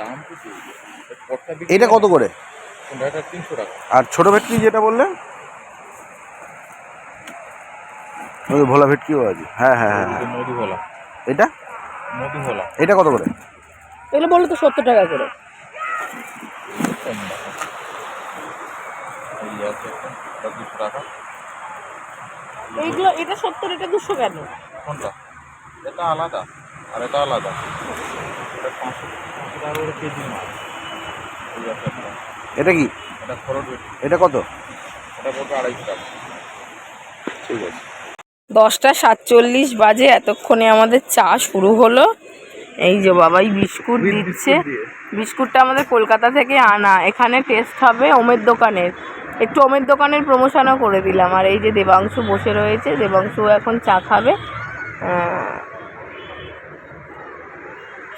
দাম এটা কত করে? তিনশো টাকা। আর ছোট ভেটকি যেটা বললেন? ওই ভোলা ভেটকিও আছে। হ্যাঁ হ্যাঁ হ্যাঁ হ্যাঁ। ভোলা এটা? ভোলা এটা কত করে? এগুলো বলল তো সত্তর টাকা করে। দুশো টাকা। এইগুলো এটা সত্তর এটা দুশো কেন? কোনটা? এটা আলাদা আর এটা আলাদা। এটা এটা কি? এটা কত? এটা পড়বে আড়াইশো টাকা। ঠিক আছে। দশটা সাতচল্লিশ বাজে এতক্ষণে আমাদের চা শুরু হলো। এই যে বাবাই বিস্কুট দিচ্ছে। বিস্কুটটা আমাদের কলকাতা থেকে আনা। এখানে টেস্ট হবে ওমের দোকানের। একটু ওমের দোকানের প্রমোশনও করে দিলাম। আর এই যে দেবাংশু বসে রয়েছে দেবাংশু এখন চা খাবে।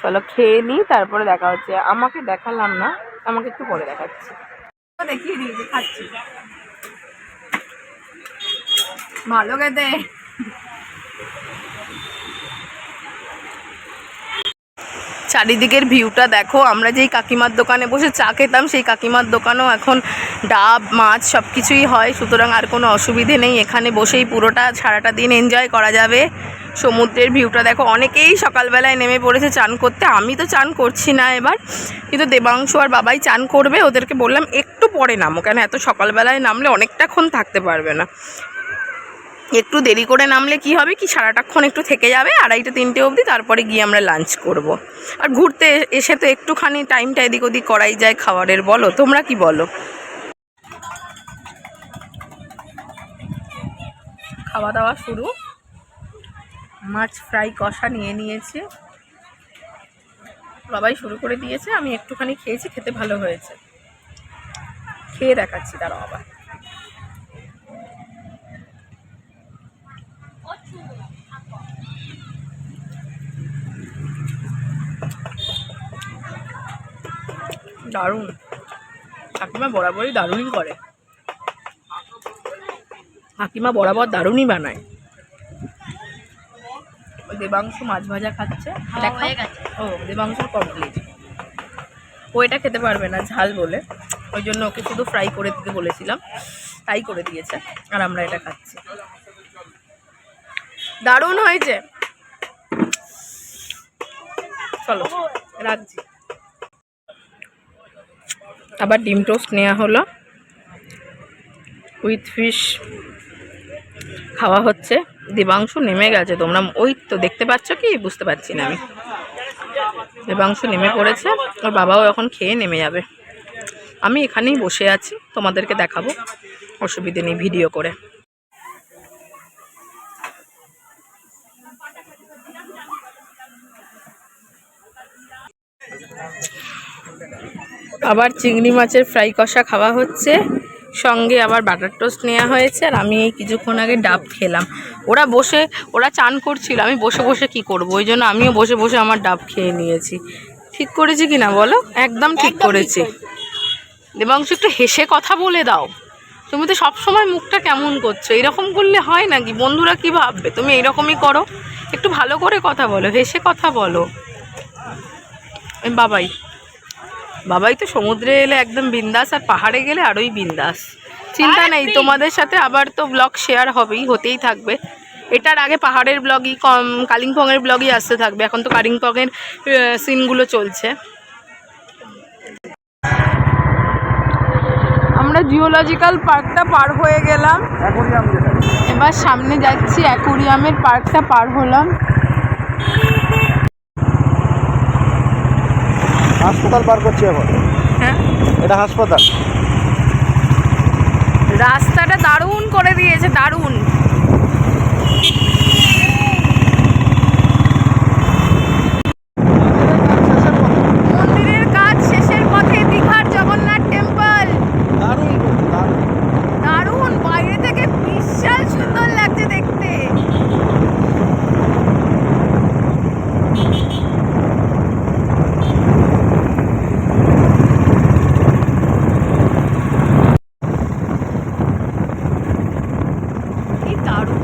চলো খেয়ে নিই তারপরে দেখা হচ্ছে। আমাকে দেখালাম না আমাকে একটু পরে দেখাচ্ছি। দেখিয়ে দিয়েছি খাচ্ছি। ভালো খেতে। চারিদিকের ভিউটা দেখো আমরা যেই কাকিমার দোকানে বসে চা খেতাম সেই কাকিমার দোকানেও এখন ডাব মাছ সব কিছুই হয়। সুতরাং আর কোনো অসুবিধে নেই এখানে বসেই পুরোটা সারাটা দিন এনজয় করা যাবে। সমুদ্রের ভিউটা দেখো, অনেকেই সকালবেলায় নেমে পড়েছে চান করতে। আমি তো চান করছি না এবার। কিন্তু দেবাংশু আর বাবাই চান করবে, ওদেরকে বললাম একটু পরে নামো। কেন, এত সকালবেলায় নামলে অনেকটাক্ষণ থাকতে পারবে না। একটু দেরি করে নামলে কি হবে কি, সারাটাক্ষণ একটু থেকে যাবে, আড়াইটা, তিনটে অবধি, তারপরে গিয়ে আমরা লাঞ্চ করব। আর ঘুরতে এসে তো একটুখানি টাইমটা এদিক ওদিক করাই যায় খাবারের, বলো? তোমরা কি বলো? খাওয়া দাওয়া শুরু। মাছ ফ্রাই কষা নিয়ে নিয়েছে। বাবাই শুরু করে দিয়েছে, আমি একটুখানি খেয়েছি, খেতে ভালো হয়েছে। খেয়ে দেখাচ্ছি তারা আবার দারুণ। কাকিমা বরাবরই দারুণই করে। কাকিমা বরাবর দারুণই বানায়। ওই দেবাংশু মাছ ভাজা খাচ্ছে। ও দেবাংশুর কমপ্লিট ও এটা খেতে পারবে না ঝাল বলে। ওই জন্য ওকে শুধু ফ্রাই করে দিতে বলেছিলাম। তাই করে দিয়েছে আর আমরা এটা খাচ্ছি। দারুণ হয়েছে। চলো রাখছি। আবার ডিম টোস্ট নেওয়া হলো। উইথ ফিশ খাওয়া হচ্ছে। দেবাংশু নেমে গেছে। তোমরা ওই তো দেখতে পাচ্ছ কি? বুঝতে পারছি না আমি। দেবাংশু নেমে পড়েছে। ওর বাবাও এখন খেয়ে নেমে যাবে। আমি এখানেই বসে আছি। তোমাদেরকে দেখাবো। অসুবিধে নেই ভিডিও করে। আবার চিংড়ি মাছের ফ্রাই কষা খাওয়া হচ্ছে। সঙ্গে আবার বাটার টোস্ট নেওয়া হয়েছে আর আমি এই কিছুক্ষণ আগে ডাব খেলাম। ওরা বসে ওরা চান করছিল আমি বসে বসে কি করব? ওই জন্য আমিও বসে বসে আমার ডাব খেয়ে নিয়েছি। ঠিক করেছি কি না বলো? একদম ঠিক করেছি। দেবাংশ একটু হেসে কথা বলে দাও। তুমি তো সবসময় মুখটা কেমন করছ? এরকম করলে হয় নাকি? বন্ধুরা কি ভাববে? তুমি এরকমই করো। একটু ভালো করে কথা বলো হেসে কথা বলো। বাবাই। বাবাই তো সমুদ্রে এলে একদম বিন্দাস আর পাহাড়ে গেলে আরোই বিন্দাস। চিন্তা নেই তোমাদের সাথে আবার তো ব্লগ শেয়ার হবেই হতেই থাকবে। এটার আগে পাহাড়ের ব্লগই কম কালিম্পংয়ের ব্লগই আসতে থাকবে। এখন তো কালিম্পংয়ের সিনগুলো চলছে। আমরা জিওলজিক্যাল পার্কটা পার হয়ে গেলাম। এবার সামনে যাচ্ছি অ্যাকুরিয়ামের পার্কটা পার হলাম। হাসপাতাল পার করছি এখন। হ্যাঁ। এটা হাসপাতাল। রাস্তাটা দারুণ করে দিয়েছে দারুণ মন্দিরের কাজ শেষের পথে দীঘার জগন্নাথ টেম্পল দারুণ দারুণ দারুণ বাইরে থেকে বিশাল সুন্দর লাগছে দেখতে কি দারুণ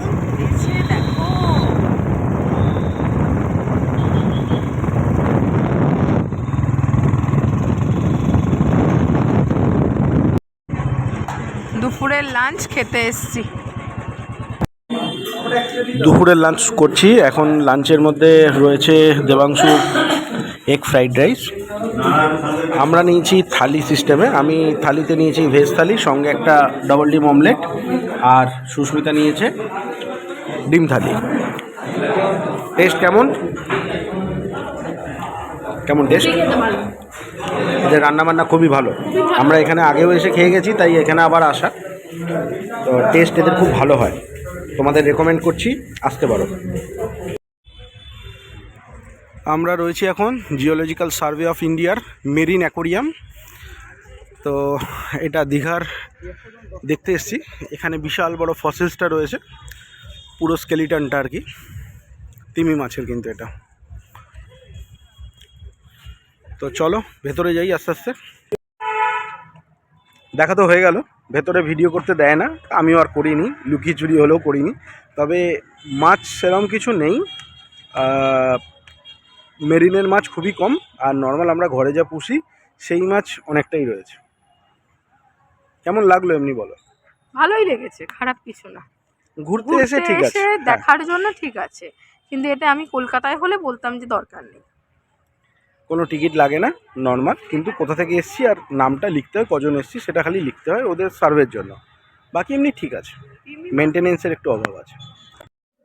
দুপুরের লাঞ্চ খেতে এসছি। দুপুরের লাঞ্চ করছি। এখন লাঞ্চের মধ্যে রয়েছে দেবাংশু এগ ফ্রাইড রাইস আমরা নিয়েছি থালি সিস্টেমে আমি থালিতে নিয়েছি ভেজ থালি সঙ্গে একটা ডবল ডিম অমলেট আর সুস্মিতা নিয়েছে ডিম থালি। টেস্ট কেমন? কেমন টেস্ট এদের রান্নাবান্না খুবই ভালো। আমরা এখানে আগেও এসে খেয়ে গেছি তাই এখানে আবার আসা। তো টেস্ট এদের খুব ভালো হয়। তোমাদের রেকমেন্ড করছি আসতে পারো আমরা রয়েছি এখন জিওলজিক্যাল সার্ভে অফ ইন্ডিয়ার মেরিন অ্যাকোরিয়াম তো এটা দীঘার, দেখতে এসছি। এখানে বিশাল বড় ফসেলসটা রয়েছে, পুরো স্কেলিটনটা আর কি। তিমি মাছের কিন্তু এটা। তো চলো, ভেতরে যাই আস্তে আস্তে। দেখা তো হয়ে গেল। ভেতরে ভিডিও করতে দেয় না আমিও আর করিনি লুকিয়ে চুরি হলেও করিনি। তবে মাছ সেরকম কিছু নেই মেরিনের মাছ খুবই কম আর নর্মাল আমরা ঘরে যা পুষি সেই মাছ অনেকটাই রয়েছে। কেমন লাগল এমনি বলো? ভালোই লেগেছে খারাপ কিছু না। ঘুরতে ঘুরতে এসে ঠিক আছে। হ্যাঁ। দেখার জন্য ঠিক আছে কিন্তু এটা আমি কলকাতায় হলে বলতাম যে দরকার নেই। কোনো টিকিট লাগে না নর্মাল কিন্তু কোথা থেকে এসছি আর নামটা লিখতে হয় কজন এসছি সেটা খালি লিখতে হয় ওদের সার্ভের জন্য। বাকি এমনি ঠিক আছে মেনটেনেন্সের একটু অভাব আছে।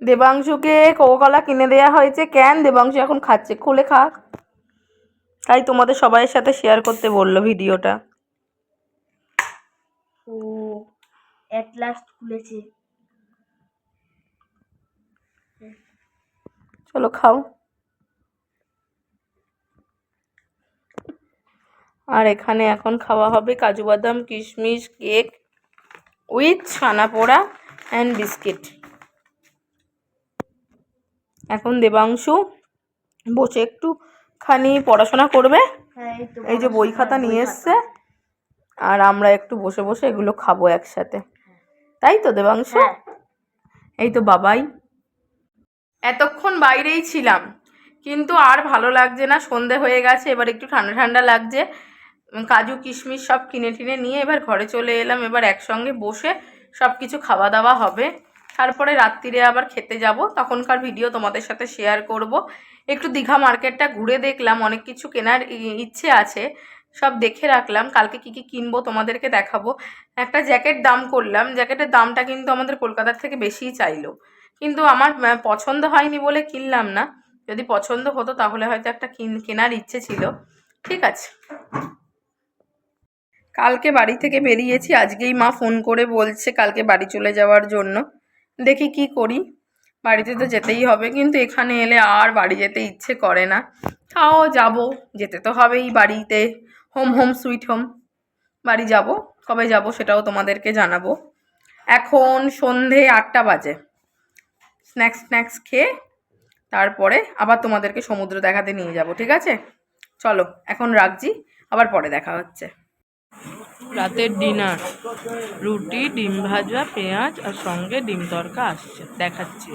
দেবাংশুকে কোকোকলা কিনে দেওয়া হয়েছে কেন দেবাংশু এখন খাচ্ছে? খুলে খাক। তাই তোমাদের সবাইয়ের সাথে শেয়ার করতে বলল ভিডিওটা। ও অ্যাট লাস্ট খুলেছে। চলো খাও। আর এখানে এখন খাওয়া হবে কাজু বাদাম কিশমিশ কেক উইথ ছানা পোড়া অ্যান্ড বিস্কিট। এখন দেবাংশু বসে একটু খানি পড়াশোনা করবে। হ্যাঁ এই যে বই খাতা নিয়ে এসছে। আর আমরা একটু বসে বসে এগুলো খাব একসাথে। তাই তো দেবাংশু? হ্যাঁ। এই তো বাবাই। এতক্ষণ বাইরেই ছিলাম কিন্তু আর ভালো লাগছে না সন্ধে হয়ে গেছে এবার একটু ঠান্ডা ঠান্ডা লাগছে। কাজু, কিশমিশ সব কিনে টিনে নিয়ে এবার ঘরে চলে এলাম। এবার একসঙ্গে বসে সব কিছু খাওয়া দাওয়া হবে। তারপরে রাত্রিরে আবার খেতে যাব। তখনকার ভিডিও তোমাদের সাথে শেয়ার করব। একটু দীঘা মার্কেটটা ঘুরে দেখলাম, অনেক কিছু কেনার ইচ্ছে আছে। সব দেখে রাখলাম, কালকে কি কি কিনবো তোমাদেরকে দেখাবো। একটা জ্যাকেট দাম করলাম। জ্যাকেটের দামটা কিন্তু আমাদের কলকাতার থেকে বেশিই চাইলো। কিন্তু আমার পছন্দ হয়নি বলে কিনলাম না। যদি পছন্দ হতো তাহলে হয়তো একটা কিন, কেনার ইচ্ছে ছিল। ঠিক আছে। কালকে বাড়ি থেকে বেরিয়েছি, আজকেই মা ফোন করে বলছে কালকে বাড়ি চলে যাওয়ার জন্য। দেখি কি করি। বাড়িতে তো যেতেই হবে, কিন্তু এখানে এলে আর বাড়ি যেতে ইচ্ছে করে না। তাও যাব, যেতে তো হবেই বাড়িতে। Home home, sweet home. বাড়ি যাব, কবে যাব সেটাও তোমাদেরকে জানাব। এখন সন্ধে আটটা বাজে। স্ন্যাক্স স্ন্যাক্স খেয়ে তারপরে আবার তোমাদেরকে সমুদ্র দেখাতে নিয়ে যাব, ঠিক আছে? চলো, এখন রাখছি, আবার পরে দেখা হচ্ছে। রাতের ডিনার। রুটি ডিম ভাজা পেঁয়াজ আর সঙ্গে ডিম তরকা আসছে। দেখাচ্ছি।